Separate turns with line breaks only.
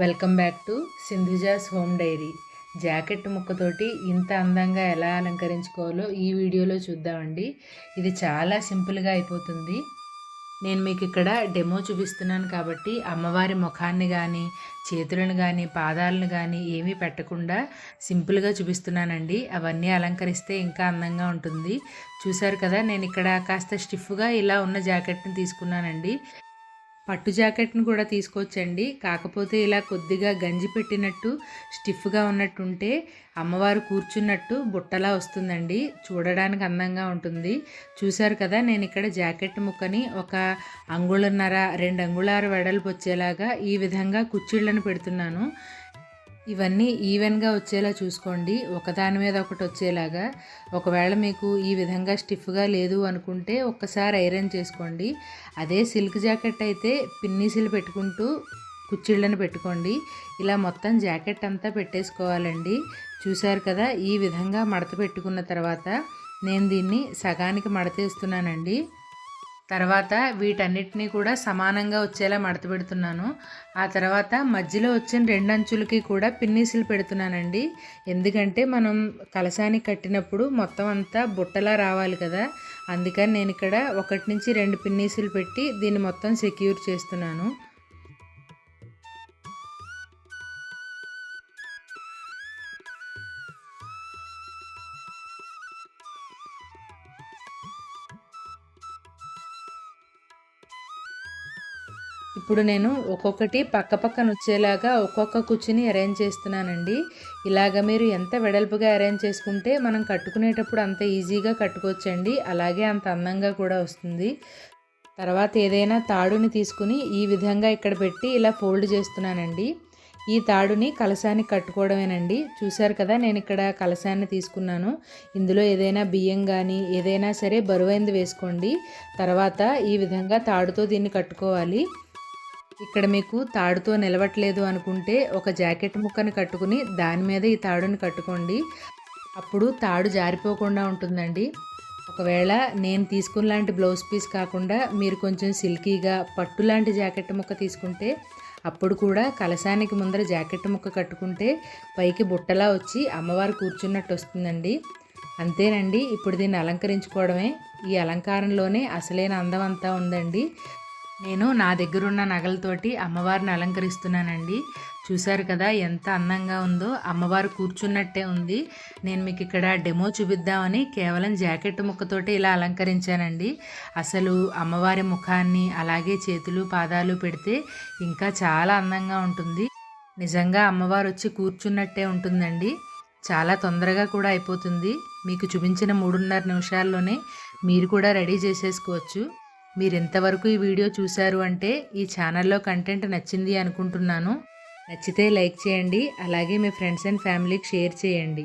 Welcome back to Sindhuja's home diary. Jacket ముక్కతోటి ఇంత అందంగా ఎలా అలంకరించుకోవాలో ఈ వీడియోలో చూద్దామండి. ఇది చాలా సింపుల్గా అయిపోతుంది. నేను మీకు ఇక్కడ డెమో చూపిస్తున్నాను కాబట్టి అమ్మవారి ముఖాన్ని కానీ చేతులను కానీ పాదాలను కానీ ఏమీ పెట్టకుండా సింపుల్గా చూపిస్తున్నానండి. అవన్నీ అలంకరిస్తే ఇంకా అందంగా ఉంటుంది. చూసారు కదా నేను ఇక్కడ కాస్త స్టిఫ్గా ఇలా ఉన్న జాకెట్ని తీసుకున్నానండి. పట్టు జాకెట్ని కూడా తీసుకోవచ్చండి. కాకపోతే ఇలా కొద్దిగా గంజి పెట్టినట్టు స్టిఫ్గా ఉన్నట్టుంటే అమ్మవారు కూర్చున్నట్టు బుట్టలా వస్తుందండి. చూడడానికి అందంగా ఉంటుంది. చూశారు కదా నేను ఇక్కడ జాకెట్ ముక్కని ఒక అంగుళన్నర రెండు అంగుళారు వెడల్పు వచ్చేలాగా ఈ విధంగా కుచ్చిళ్ళను పెడుతున్నాను. ఇవన్నీ ఈవెన్గా వచ్చేలా చూసుకోండి. ఒకదాని మీద ఒకటి వచ్చేలాగా. ఒకవేళ మీకు ఈ విధంగా స్టిఫ్గా లేదు అనుకుంటే ఒక్కసారి ఐరన్ చేసుకోండి. అదే సిల్క్ జాకెట్ అయితే పిన్నీసులు పెట్టుకుంటూ కుచ్చిళ్ళని పెట్టుకోండి. ఇలా మొత్తం జాకెట్ అంతా పెట్టేసుకోవాలండి. చూశారు కదా ఈ విధంగా మడత పెట్టుకున్న తర్వాత నేను దీన్ని సగానికి మడతేస్తున్నానండి. తర్వాత వీటన్నిటినీ కూడా సమానంగా వచ్చేలా మడత పెడుతున్నాను. ఆ తర్వాత మధ్యలో వచ్చిన రెండు అంచులకి కూడా పిన్నీసులు పెడుతున్నానండి. ఎందుకంటే మనం కలసానికి కట్టినప్పుడు మొత్తం అంతా బుట్టలా రావాలి కదా. అందుకని నేను ఇక్కడ ఒకటి నుంచి రెండు పిన్నీసులు పెట్టి దీన్ని మొత్తం సెక్యూర్ చేస్తున్నాను. ఇప్పుడు నేను ఒక్కొక్కటి పక్క పక్కన వచ్చేలాగా ఒక్కొక్క కుర్చీని అరేంజ్ చేస్తున్నానండి. ఇలాగ మీరు ఎంత వెడల్పుగా అరేంజ్ చేసుకుంటే మనం కట్టుకునేటప్పుడు అంత ఈజీగా కట్టుకోవచ్చండి. అలాగే అంత అందంగా కూడా వస్తుంది. తర్వాత ఏదైనా తాడుని తీసుకుని ఈ విధంగా ఇక్కడ పెట్టి ఇలా ఫోల్డ్ చేస్తున్నానండి. ఈ తాడుని కలసానికి కట్టుకోవడమేనండి. చూశారు కదా నేను ఇక్కడ కలసాన్ని తీసుకున్నాను. ఇందులో ఏదైనా బియ్యం కానీ ఏదైనా సరే బరువైంది వేసుకోండి. తర్వాత ఈ విధంగా తాడుతో దీన్ని కట్టుకోవాలి. ఇక్కడ మీకు తాడుతో నిలవట్లేదు అనుకుంటే ఒక జాకెట్ ముక్కని కట్టుకుని దాని మీద ఈ తాడుని కట్టుకోండి. అప్పుడు తాడు జారిపోకుండా ఉంటుందండి. ఒకవేళ నేను తీసుకున్న లాంటి బ్లౌజ్ పీస్ కాకుండా మీరు కొంచెం సిల్కీగా పట్టు లాంటి జాకెట్ ముక్క తీసుకుంటే అప్పుడు కూడా కలశానికి ముందర జాకెట్ ముక్క కట్టుకుంటే పైకి బుట్టలా వచ్చి అమ్మవారు కూర్చున్నట్టు వస్తుందండి. అంతేనండి ఇప్పుడు దీన్ని అలంకరించుకోవడమే. ఈ అలంకారంలోనే అసలైన అందం అంతా ఉందండి. నేను నా దగ్గరున్న నగలతోటి అమ్మవారిని అలంకరిస్తున్నానండి. చూశారు కదా ఎంత అందంగా ఉందో. అమ్మవారు కూర్చున్నట్టే ఉంది. నేను మీకు ఇక్కడ డెమో చూపిద్దామని కేవలం జాకెట్ ముక్కతోటి ఇలా అలంకరించానండి. అసలు అమ్మవారి ముఖాన్ని అలాగే చేతులు పాదాలు పెడితే ఇంకా చాలా అందంగా ఉంటుంది. నిజంగా అమ్మవారు వచ్చి కూర్చున్నట్టే ఉంటుందండి. చాలా తొందరగా కూడా అయిపోతుంది. మీకు చూపించిన మూడున్నర నిమిషాల్లోనే మీరు కూడా రెడీ చేసేసుకోవచ్చు. మీరు ఎంతవరకు ఈ వీడియో చూశారు అంటే ఈ ఛానల్లో కంటెంట్ నచ్చింది అనుకుంటున్నాను. నచ్చితే లైక్ చేయండి అలాగే మీ ఫ్రెండ్స్ అండ్ ఫ్యామిలీకి షేర్ చేయండి.